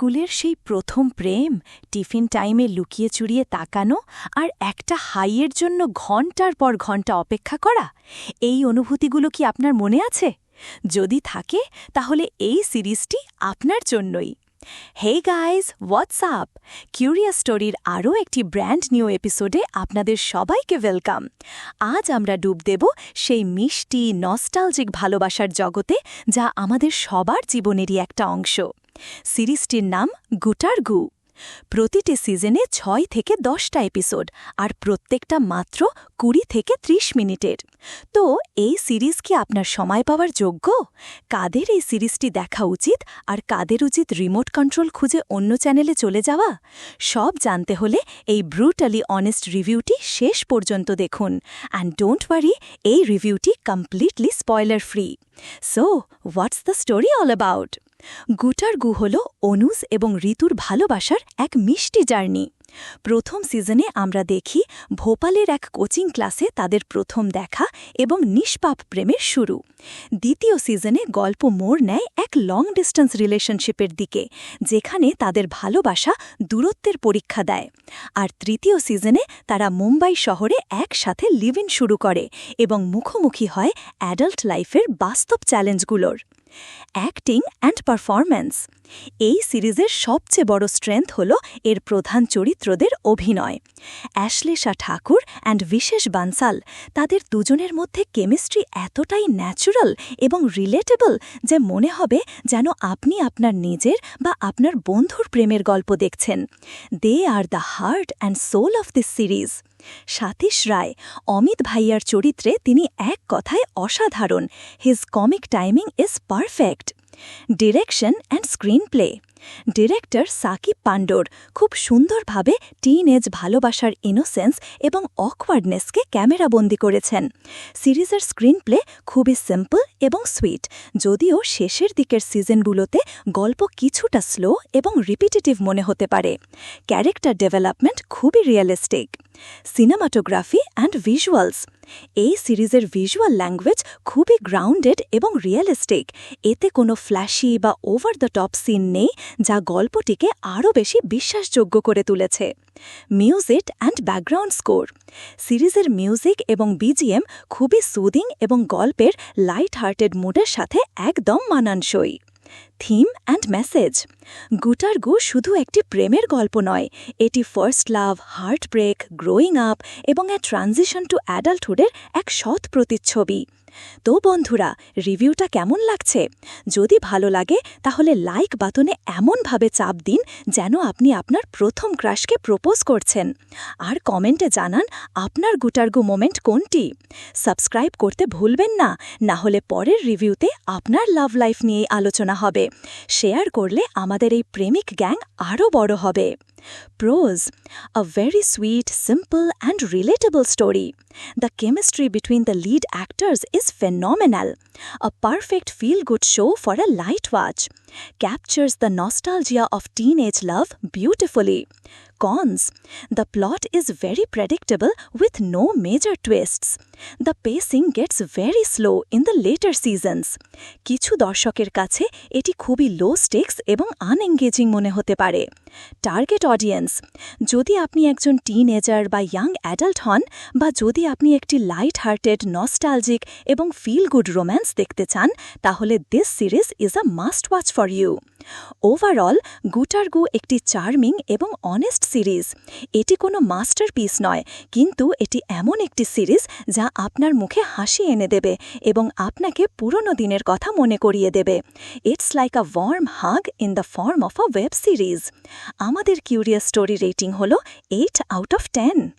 স্কুলের সেই প্রথম প্রেম টিফিন টাইমে লুকিয়ে চুরিয়ে তাকানো আর একটা হাইয়ের জন্য ঘণ্টার পর ঘণ্টা অপেক্ষা করা, এই অনুভূতিগুলো কি আপনার মনে আছে? যদি থাকে, তাহলে এই সিরিজটি আপনার জন্যই। হে গাইজ হোয়াটসঅ্যাপ কিউরিয়াস স্টোরির আরও একটি ব্র্যান্ড নিউ এপিসোডে আপনাদের সবাইকে ওয়েলকাম আজ আমরা ডুব দেব সেই মিষ্টি নস্টালজিক ভালোবাসার জগতে যা আমাদের সবার জীবনেরই একটা অংশ। সিরিজটির নাম গুটার গু। প্রতিটি সিজনে ছয় থেকে দশটা এপিসোড আর প্রত্যেকটা মাত্র কুড়ি থেকে ত্রিশ মিনিটের। তো এই সিরিজ কি আপনার সময় পাওয়ার যোগ্য? কাদের এই সিরিজটি দেখা উচিত আর কাদের উচিত রিমোট কন্ট্রোল খুঁজে অন্য চ্যানেলে চলে যাওয়া? সব জানতে হলে এই ব্রুটালি অনেস্ট রিভিউটি শেষ পর্যন্ত দেখুন। অ্যান্ড ডোন্ট ওয়ারি, এই রিভিউটি completely spoiler free. So, what's the story all about? Gutar Gu হল অনুজ এবং ঋতুর ভালোবাসার এক মিষ্টি জার্নি। প্রথম সিজনে আমরা দেখি ভোপালের এক কোচিং ক্লাসে তাদের প্রথম দেখা এবং নিষ্পাপ প্রেমের শুরু। দ্বিতীয় সিজনে গল্প মোড় নেয় এক লং ডিস্টেন্স রিলেশনশিপের দিকে, যেখানে তাদের ভালোবাসা দূরত্বের পরীক্ষা দেয়। আর তৃতীয় সিজনে তারা মুম্বাই শহরে একসাথে লিভ ইন শুরু করে এবং মুখোমুখি হয় অ্যাডাল্ট লাইফের বাস্তব চ্যালেঞ্জগুলোর অ্যাক্টিং অ্যান্ড পারফরম্যান্স এই সিরিজের সবচেয়ে বড় স্ট্রেংথ হল এর প্রধান চরিত্রদের অভিনয়। অ্যাশলেশা ঠাকুর অ্যান্ড বিশেষ বানসাল তাদের দুজনের মধ্যে কেমিস্ট্রি এতটাই ন্যাচুরাল এবং রিলেটেবল যে মনে হবে যেন আপনি আপনার নিজের বা আপনার বন্ধুর প্রেমের গল্প দেখছেন। They are the heart and soul of this series Satish Ray, Amit ভাইয়ার চরিত্রে তিনি এক কথায় অসাধারণ। His comic timing is perfect direction and screenplay director Saqib পাণ্ডোর খুব সুন্দরভাবে টিন এজ ভালোবাসার ইনোসেন্স এবং অকওয়ার্ডনেসকে ক্যামেরাবন্দি করেছেন। সিরিজের স্ক্রিন প্লে খুবই সিম্পল এবং সুইট যদিও শেষের দিকের সিজনগুলোতে গল্প কিছুটা স্লো এবং রিপিটেটিভ মনে হতে পারে। ক্যারেক্টার ডেভেলপমেন্ট খুবই রিয়েলিস্টিক সিনেমাটোগ্রাফি অ্যান্ড ভিজুয়ালস এই সিরিজের ভিজুয়াল ল্যাঙ্গুয়েজ খুবই গ্রাউন্ডেড এবং রিয়েলিস্টিক এতে কোনো ফ্ল্যাশি বা ওভার দ্য টপ সিন নেই, যা গল্পটিকে আরও বেশি বিশ্বাসযোগ্য করে তুলেছে। মিউজিক অ্যান্ড ব্যাকগ্রাউন্ড স্কোর সিরিজের মিউজিক এবং বিজিএম খুবই সুদিং এবং গল্পের লাইট হার্টেড মুডের সাথে একদম মানানসই। Theme and message. গুটার গু শুধু একটি প্রেমের গল্প নয়, এটি first love heartbreak growing up এবং এ ট্রানজিশন টু অ্যাডাল্টহুডের এক সৎ প্রতিচ্ছবি। তো বন্ধুরা, রিভিউটা কেমন লাগছে? যদি ভালো লাগে, তাহলে লাইক বাতনে এমনভাবে চাপ দিন যেন আপনি আপনার প্রথম ক্রাশকে প্রপোজ করছেন। আর কমেন্টে জানান আপনার গুটারগু মোমেন্ট কোনটি? সাবস্ক্রাইব করতে ভুলবেন না না হলে পরের রিভিউতে আপনার লাভ লাইফ নিয়েই আলোচনা হবে। শেয়ার করলে আমাদের এই প্রেমিক গ্যাং আরও বড় হবে। Prose A very sweet, simple, and relatable story. The chemistry between the lead actors is phenomenal. A perfect feel good show for a light watch. Captures the nostalgia of teenage love beautifully. Cons The plot is very predictable with no major twists. The pacing gets very slow in the later seasons. কিছু দর্শকের কাছে এটি খুবই লো stakes এবং আনএঙ্গেজিং মনে হতে পারে target audience যদি আপনি একজন টিনেজার বা ইয়াং অ্যাডাল্ট হন বা যদি আপনি একটি লাইট হার্টেড নস্টালজিক এবং ফিল গুড রোম্যান্স দেখতে চান তাহলে this series is a must watch for you overall Gutargu একটি চার্মিং এবং অনেস্ট সিরিজ এটি কোনো মাস্টারপিস নয়, কিন্তু এটি এমন একটি সিরিজ যা আপনার মুখে হাসি এনে দেবে এবং আপনাকে পুরনো দিনের কথা মনে করিয়ে দেবে। It's like a warm hug in the form of a web series আমাদের কিউরিয়াস স্টোরি রেটিং হল এইট আউট অফ টেন